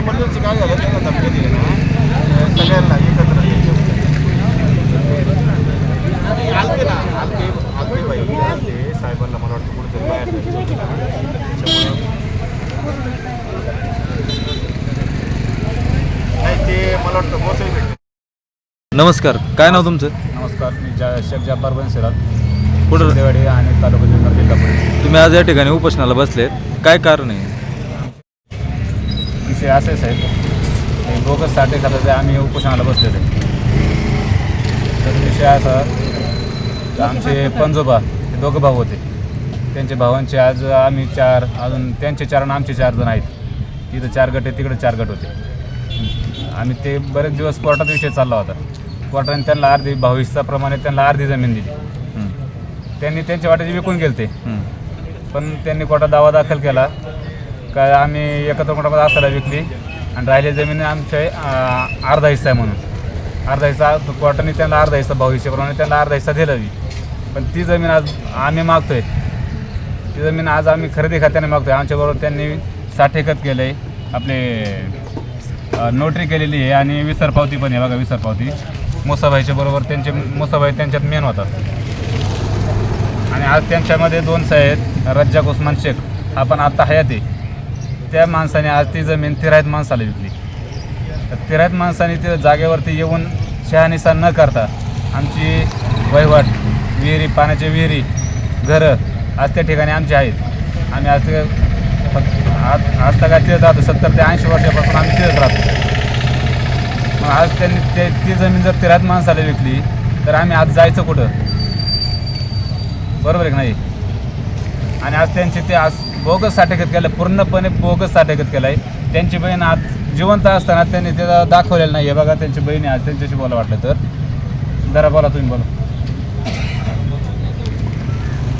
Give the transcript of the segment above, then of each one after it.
मध्ये आहे ना सगळ्यांना एकत्र आलते ना आलते आलते बाई आलते साहेबांना मला वाटतं कुठेतरी बाहेर जायचं होतं ना. नाही ते मला वाटतं मोसळी भेटले. नमस्कार काय नाव तुमचं? नमस्कार मी जा शेख जब्बार बनसिरात कुठं? देवाडी आणि तालुका जिल्हा जिल्हा तुम्ही आज या ठिकाणी उपोषणाला बसलेत. काय कारण आहे? विषय असेच आहेत हे बोगस साठे खात्याचे आम्ही उपोषणाला बसलेले तर विषय असा आमचे पंजोबा हे दोघं भाऊ होते. त्यांचे भावांचे आज आम्ही चार अजून त्यांचे चार आणि आमचे चार जण आहेत. इथं चार गट आहे तिकडे चार गट होते. आम्ही ते बरेच दिवस कोर्टात विषय चालला होता. कोर्टाने त्यांना अर्धी भाविष्याप्रमाणे त्यांना अर्धी जमीन दिली. त्यांनी त्यांच्या वाट्याचे विकून गेले ते पण त्यांनी कोर्टात दावा दाखल केला. का आम्ही एकत्र कुटुंबात असायला विकली. आणि राहिलेली जमीन आमच्या अर्धा हिस्सा आहे म्हणून. अर्धा हिस्सा कोर्टाने त्यांना अर्धा हिस्सा भाऊ हिशेप्रमाणे त्यांना अर्धा हिस्सा दिला मी पण ती जमीन आज आम्ही मागतोय. ती जमीन आज आम्ही खरेदी खात्याने मागतोय. आमच्याबरोबर त्यांनी साठ एकत केलं आहे आपले नोटरी केलेली आहे आणि विसरपावती पण आहे बघा विसर पावती. मुसाभाईच्या बरोबर त्यांचे मुसाभाई त्यांच्यात मेन होतात आणि आज त्यांच्यामध्ये दोन साहेब आहेत रज्जाक उस्मान शेख. हा पण आत्ता हयात आहे. त्या माणसाने आज ती जमीन तिरायत माणसाला विकली. तर तिरायत माणसाने त्या जागेवरती येऊन शहानिसा न करता आमची वहिवाट विहिरी पाण्याच्या विहिरी घरं आज त्या ठिकाणी आमची आहेत. आम्ही आज ते फक्त आज आज तर काय तिथं राहतो सत्तर ते ऐंशी वर्षापासून आम्ही तिथंच राहतो. मग आज त्यांनी ते ती जमीन जर तिरायत माणसाला विकली तर आम्ही आज जायचं कुठं? बरोबर आहे की नाही? आणि आज त्यांचे ते आज बोगस साठेकत केलं पूर्णपणे बोगस साठेकत केलं आहे त्यांची बहीण आज जिवंत असताना त्यांनी ते दाखवलेलं नाही आहे बघा त्यांची बहीण आहे आज त्यांच्याशी बोला वाटलं तर. जरा बोला तुम्ही बोला.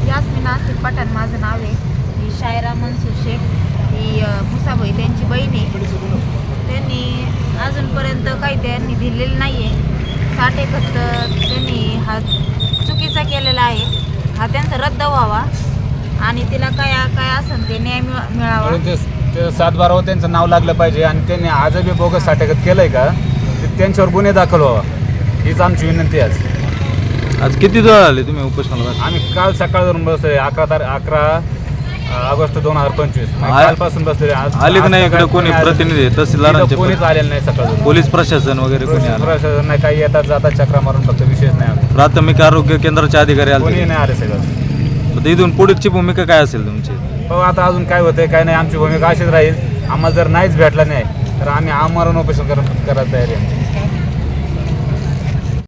यास्मिन आसिफ पठाण माझं नाव आहे. ही शायरा मनसूर शेख. ही अ, मुसाबाई त्यांची बहीण आहे. त्यांनी अजूनपर्यंत काही त्यांनी दिलेलं नाही आहे साठे खत त्यांनी हा चुकीचा केलेला आहे. हा त्यांचा रद्द व्हावा. आणि तिला काय काय असेल ते न्याय मिळ- मिळावा. म्हणून ते ते सातबारावर त्यांचं नाव लागलं पाहिजे आणि त्यांनी आजही बोगस साठेकत केलं आहे का? ते त्यांच्यावर गुन्हे दाखल व्हावा. हीच आमची विनंती आहे आज. आज किती वेळ आले तुम्ही उपोषणाला आम्ही काल सकाळवरून बसलोय. अकरा तारीख अकरा अ, ऑगस्ट दोन हजार पंचवीस. आ- कालपासून बसलेले आज आले की आज नाही इकडे सकाळी कोणी आलं- प्रतिनिधी? इथं तहसीलदारांचे कोणीच पण- आलेलं नाही सकाळून पोलीस प्रशासन वगैरे कोणी आलं? प्रशासन नाही. काही येतात जातात चक्रा मारून फक्त विशेष नाही आले. प्राथमिक आरोग्य केंद्राचे अधिकारी कोणी आले नाही आले सगळं. तर इथून पुढची भूमिका काय असेल तुमची? हो आता अजून काय होतंय काय नाही आमची भूमिका अशीच राहील. आम्हाला जर नाहीच भेटला नाही तर आम्ही आमरण उपोषण कर करायला तयारी आहे.